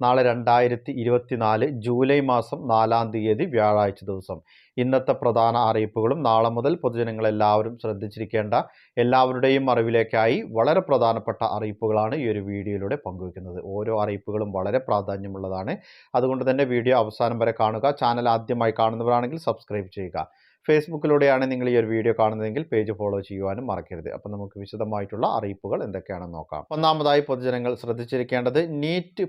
നാളെ രണ്ടായിരത്തി ഇരുപത്തിനാല് ജൂലൈ മാസം നാലാം തീയതി വ്യാഴാഴ്ച ദിവസം. ഇന്നത്തെ പ്രധാന അറിയിപ്പുകളും നാളെ മുതൽ പൊതുജനങ്ങളെല്ലാവരും ശ്രദ്ധിച്ചിരിക്കേണ്ട എല്ലാവരുടെയും അറിവിലേക്കായി വളരെ പ്രധാനപ്പെട്ട അറിയിപ്പുകളാണ് ഈ ഒരു വീഡിയോയിലൂടെ പങ്കുവയ്ക്കുന്നത്. ഓരോ അറിയിപ്പുകളും വളരെ പ്രാധാന്യമുള്ളതാണ്. അതുകൊണ്ട് തന്നെ വീഡിയോ അവസാനം വരെ കാണുക. ചാനൽ ആദ്യമായി കാണുന്നവരാണെങ്കിൽ സബ്സ്ക്രൈബ് ചെയ്യുക. ഫേസ്ബുക്കിലൂടെയാണ് നിങ്ങൾ ഈ ഒരു വീഡിയോ കാണുന്നതെങ്കിൽ പേജ് ഫോളോ ചെയ്യുവാനും മറക്കരുത്. അപ്പം നമുക്ക് വിശദമായിട്ടുള്ള അറിയിപ്പുകൾ എന്തൊക്കെയാണെന്ന് നോക്കാം. ഒന്നാമതായി പൊതുജനങ്ങൾ ശ്രദ്ധിച്ചിരിക്കേണ്ടത് നീറ്റ്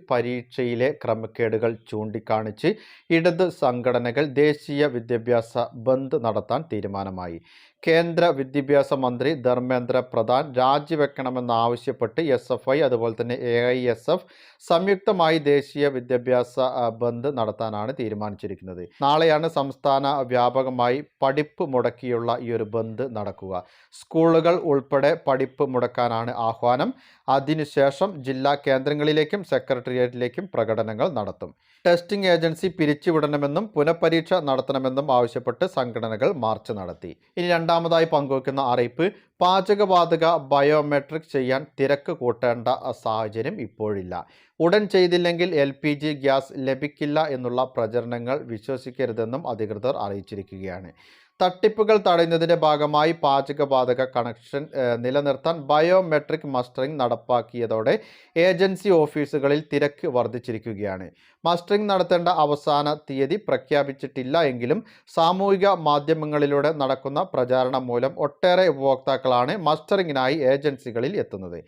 പരീക്ഷയിലെ ക്രമക്കേടുകൾ ചൂണ്ടിക്കാണിച്ച് ഇടത് സംഘടനകൾ ദേശീയ വിദ്യാഭ്യാസ ബന്ദ് നടത്താൻ തീരുമാനമായി. കേന്ദ്ര വിദ്യാഭ്യാസ മന്ത്രി ധർമ്മേന്ദ്ര പ്രധാൻ രാജിവെക്കണമെന്നാവശ്യപ്പെട്ട് എസ് എഫ് ഐ അതുപോലെ തന്നെ എ ഐ എസ് എഫ് സംയുക്തമായി ദേശീയ വിദ്യാഭ്യാസ ബന്ദ് നടത്താനാണ് തീരുമാനിച്ചിരിക്കുന്നത്. നാളെയാണ് സംസ്ഥാന വ്യാപകമായി പഠിപ്പ് മുടക്കിയുള്ള ഈ ഒരു ബന്ദ് നടക്കുക. സ്കൂളുകൾ ഉൾപ്പെടെ പഠിപ്പ് മുടക്കാനാണ് ആഹ്വാനം. അതിനുശേഷം ജില്ലാ കേന്ദ്രങ്ങളിലേക്കും സെക്രട്ടേറിയറ്റിലേക്കും പ്രകടനങ്ങൾ നടത്തും. ടെസ്റ്റിംഗ് ഏജൻസി പിരിച്ചുവിടണമെന്നും പുനഃപരീക്ഷ നടത്തണമെന്നും ആവശ്യപ്പെട്ട് സംഘടനകൾ മാർച്ച് നടത്തി. ഇനി രണ്ടാമതായി പങ്കുവയ്ക്കുന്ന അറിയിപ്പ് പാചകവാതക ബയോമെട്രിക് ചെയ്യാൻ തിരക്ക് കൂട്ടേണ്ട സാഹചര്യം ഇപ്പോഴില്ല. ഉടൻ ചെയ്തില്ലെങ്കിൽ എൽ പി ജി ഗ്യാസ് ലഭിക്കില്ല എന്നുള്ള പ്രചരണങ്ങൾ വിശ്വസിക്കരുതെന്നും അധികൃതർ അറിയിച്ചിരിക്കുകയാണ്. തട്ടിപ്പുകൾ തടയുന്നതിന്റെ ഭാഗമായി പാചകവാതക കണക്ഷൻ നിലനിർത്താൻ ബയോമെട്രിക് മസ്റ്ററിംഗ് നടപ്പാക്കിയതോടെ ഏജൻസി ഓഫീസുകളിൽ തിരക്ക് വർദ്ധിച്ചിരിക്കുകയാണ്. മസ്റ്ററിംഗ് നടത്തേണ്ട അവസാന തീയതി പ്രഖ്യാപിച്ചിട്ടില്ല എങ്കിലും സാമൂഹിക മാധ്യമങ്ങളിലൂടെ നടക്കുന്ന പ്രചാരണം മൂലം ഒട്ടേറെ ഉപഭോക്താക്കളാണ് മസ്റ്ററിങ്ങിനായി ഏജൻസികളിൽ എത്തുന്നത്.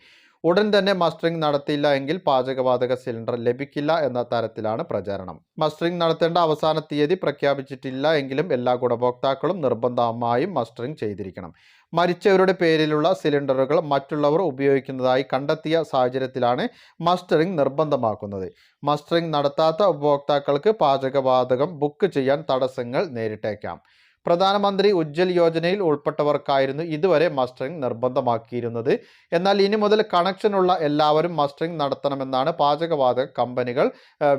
ഉടൻ തന്നെ മസ്റ്ററിംഗ് നടത്തിയില്ല എങ്കിൽ പാചകവാതക സിലിണ്ടർ ലഭിക്കില്ല എന്ന തരത്തിലാണ് പ്രചാരണം. മസ്റ്ററിംഗ് നടത്തേണ്ട അവസാന തീയതി പ്രഖ്യാപിച്ചിട്ടില്ല എങ്കിലും എല്ലാ ഗുണഭോക്താക്കളും നിർബന്ധമായും മസ്റ്ററിംഗ് ചെയ്തിരിക്കണം. മരിച്ചവരുടെ പേരിലുള്ള സിലിണ്ടറുകൾ മറ്റുള്ളവർ ഉപയോഗിക്കുന്നതായി കണ്ടെത്തിയ സാഹചര്യത്തിലാണ് മസ്റ്ററിംഗ് നിർബന്ധമാക്കുന്നത്. മസ്റ്ററിംഗ് നടത്താത്ത ഉപഭോക്താക്കൾക്ക് പാചകവാതകം ബുക്ക് ചെയ്യാൻ തടസ്സങ്ങൾ നേരിട്ടേക്കാം. പ്രധാനമന്ത്രി ഉജ്ജൽ യോജനയിൽ ഉൾപ്പെട്ടവർക്കായിരുന്നു ഇതുവരെ മസ്റ്ററിംഗ് നിർബന്ധമാക്കിയിരുന്നത്. എന്നാൽ ഇനി മുതൽ കണക്ഷനുള്ള എല്ലാവരും മസ്റ്ററിംഗ് നടത്തണമെന്നാണ് പാചകവാതക കമ്പനികൾ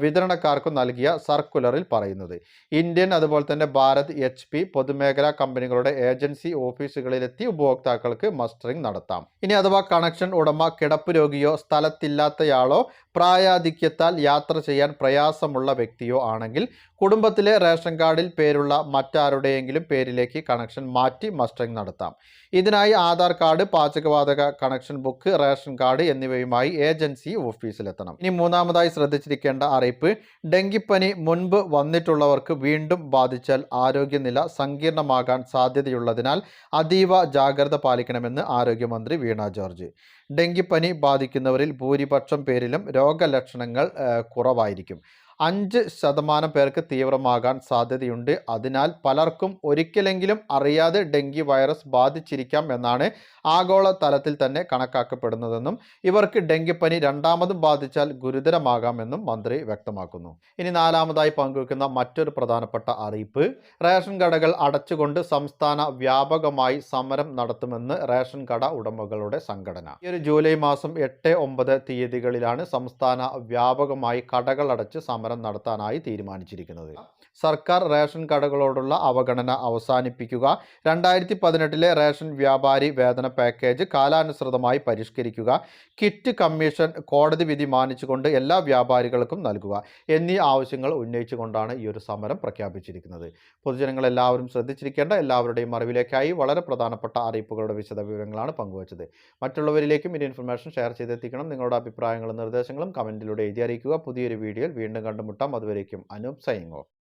വിതരണക്കാർക്ക് നൽകിയ സർക്കുലറിൽ പറയുന്നത്. ഇന്ത്യൻ അതുപോലെ തന്നെ ഭാരത് എച്ച് പി പൊതുമേഖലാ കമ്പനികളുടെ ഏജൻസി ഓഫീസുകളിലെത്തി ഉപഭോക്താക്കൾക്ക് മസ്റ്ററിംഗ് നടത്താം. ഇനി അഥവാ കണക്ഷൻ ഉടമ കിടപ്പ് രോഗിയോ സ്ഥലത്തില്ലാത്തയാളോ പ്രായാധിക്യത്താൽ യാത്ര ചെയ്യാൻ പ്രയാസമുള്ള വ്യക്തിയോ ആണെങ്കിൽ കുടുംബത്തിലെ റേഷൻ കാർഡിൽ പേരുള്ള മറ്റാരുടെയെങ്കിലും പേരിലേക്ക് കണക്ഷൻ മാറ്റി മസ്റ്ററിംഗ് നടത്താം. ഇതിനായി ആധാർ കാർഡ് പാചകവാതക കണക്ഷൻ ബുക്ക് റേഷൻ കാർഡ് എന്നിവയുമായി ഏജൻസി ഓഫീസിലെത്തണം. ഇനി മൂന്നാമതായി ശ്രദ്ധിച്ചിരിക്കേണ്ട അറിയിപ്പ് ഡെങ്കിപ്പനി മുൻപ് വന്നിട്ടുള്ളവർക്ക് വീണ്ടും ബാധിച്ചാൽ ആരോഗ്യനില സങ്കീർണമാകാൻ സാധ്യതയുള്ളതിനാൽ അതീവ ജാഗ്രത പാലിക്കണമെന്ന് ആരോഗ്യമന്ത്രി വീണ ജോർജ്. ഡെങ്കിപ്പനി ബാധിക്കുന്നവരിൽ ഭൂരിപക്ഷം പേരിലും രോഗലക്ഷണങ്ങൾ കുറവായിരിക്കും. അഞ്ച് ശതമാനം പേർക്ക് തീവ്രമാകാൻ സാധ്യതയുണ്ട്. അതിനാൽ പലർക്കും ഒരിക്കലെങ്കിലും അറിയാതെ ഡെങ്കി വൈറസ് ബാധിച്ചിരിക്കാം എന്നാണ് ആഗോള തലത്തിൽ തന്നെ കണക്കാക്കപ്പെടുന്നതെന്നും ഇവർക്ക് ഡെങ്കിപ്പനി രണ്ടാമതും ബാധിച്ചാൽ ഗുരുതരമാകാമെന്നും മന്ത്രി വ്യക്തമാക്കുന്നു. ഇനി നാലാമതായി പങ്കുവെക്കുന്ന മറ്റൊരു പ്രധാനപ്പെട്ട അറിയിപ്പ് റേഷൻ കടകൾ അടച്ചുകൊണ്ട് സംസ്ഥാന വ്യാപകമായി സമരം നടത്തുമെന്ന് റേഷൻ കട ഉടമകളുടെ സംഘടന. ഈ ഒരു ജൂലൈ മാസം എട്ട് ഒമ്പത് തീയതികളിലാണ് സംസ്ഥാന വ്യാപകമായി കടകൾ അടച്ച് സമരം നടത്താനായി തീരുമാനിച്ചിരിക്കുന്നത്. സർക്കാർ റേഷൻ കടകളോടുള്ള അവഗണന അവസാനിപ്പിക്കുക രണ്ടായിരത്തി പതിനെട്ടിലെ റേഷൻ വ്യാപാരി വേതന പാക്കേജ് കാലാനുസൃതമായി പരിഷ്കരിക്കുക കിറ്റ് കമ്മീഷൻ കോടതി വിധി മാനിച്ചുകൊണ്ട് എല്ലാ വ്യാപാരികൾക്കും നൽകുക എന്നീ ആവശ്യങ്ങൾ ഉന്നയിച്ചുകൊണ്ടാണ് ഈ ഒരു സമരം പ്രഖ്യാപിച്ചിരിക്കുന്നത്. പൊതുജനങ്ങൾ എല്ലാവരും ശ്രദ്ധിച്ചിരിക്കേണ്ട എല്ലാവരുടെയും അറിവിലേക്കായി വളരെ പ്രധാനപ്പെട്ട അറിയിപ്പുകളുടെ വിശദ വിവരങ്ങളാണ് പങ്കുവച്ചത്. മറ്റുള്ളവരിലേക്കും ഈ ഇൻഫർമേഷൻ ഷെയർ ചെയ്തെത്തിക്കണം. നിങ്ങളുടെ അഭിപ്രായങ്ങളും നിർദ്ദേശങ്ങളും കമന്റിലൂടെ എഴുതി അറിയിക്കുക. പുതിയൊരു വീഡിയോയിൽ വീണ്ടും കണ്ടുമുട്ടാം. അതുവരേക്കും അനൂപ് സൈനിങ് ഓഫ്